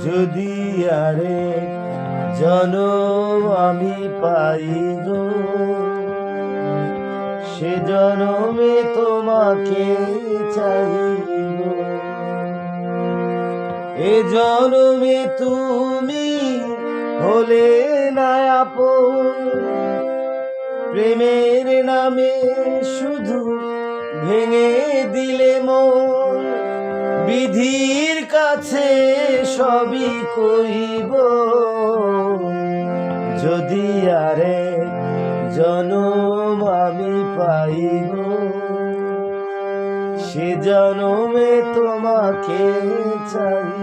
যদি আরে জন আমি পাই গো, সে জনমে তোমাকে চাইব এ জনমে তুমি হলে না প্রেমের নামে শুধু ভেঙে দিলে মন। বিধির কাছে সবই কইব। যদি আরে জনম আমি পাইব সে জনমে তোমাকে চাইব।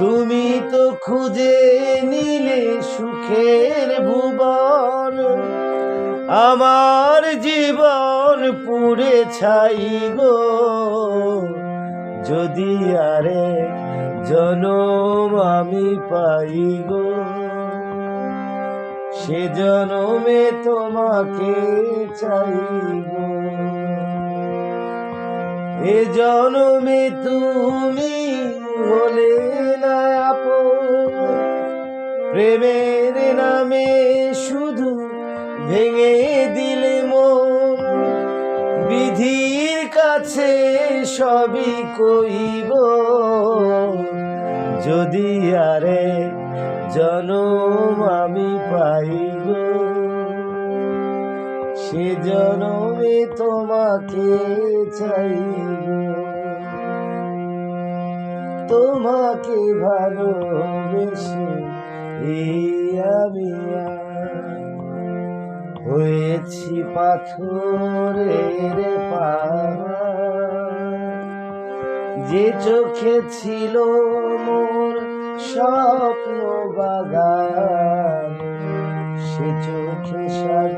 তুমি তো খুঁজে নিলে সুখের ভুবন। আমার জীবন পুড়ে ছাই গো। যদি আরে জনম আমি পাই গো, সে জনমে তোমাকে চাইব এ জনমে তুমি হলে প্রেমের নামে শুধু ভেঙে দিলে মন। বিধির কাছে সবই কইব। যদি আরে জনম আমি পাইব, সে জনমে তোমাকে চাইব। তোমাকে ভালোবেসে এই আমি হয়েছি পাথরের পা যে চোখে ছিল মোর স্বপ্ন বাগান সে চোখে সাগর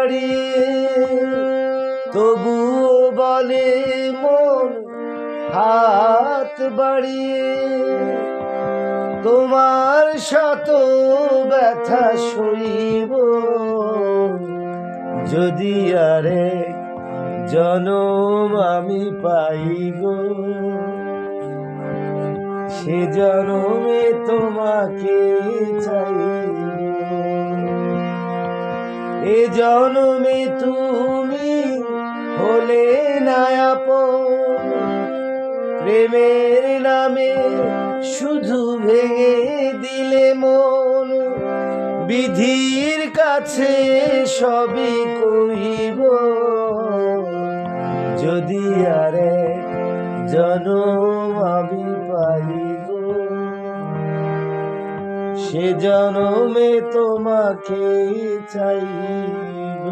বাড়িয়ে তবুও বলে মন হাত বাড়িয়ে তোমার শত ব্যথা সইব। যদি আরে জনম আমি পাইব, সে জনমে তোমাকে চাইব এ জনমে তুমি হলে না আপন। প্রেমের নামে শুধু ভেঙে দিলে মন। বিধির কাছে সবই কহিব যদি আরে জনম আমি পাইব সে জনমে তোমাকে চাইব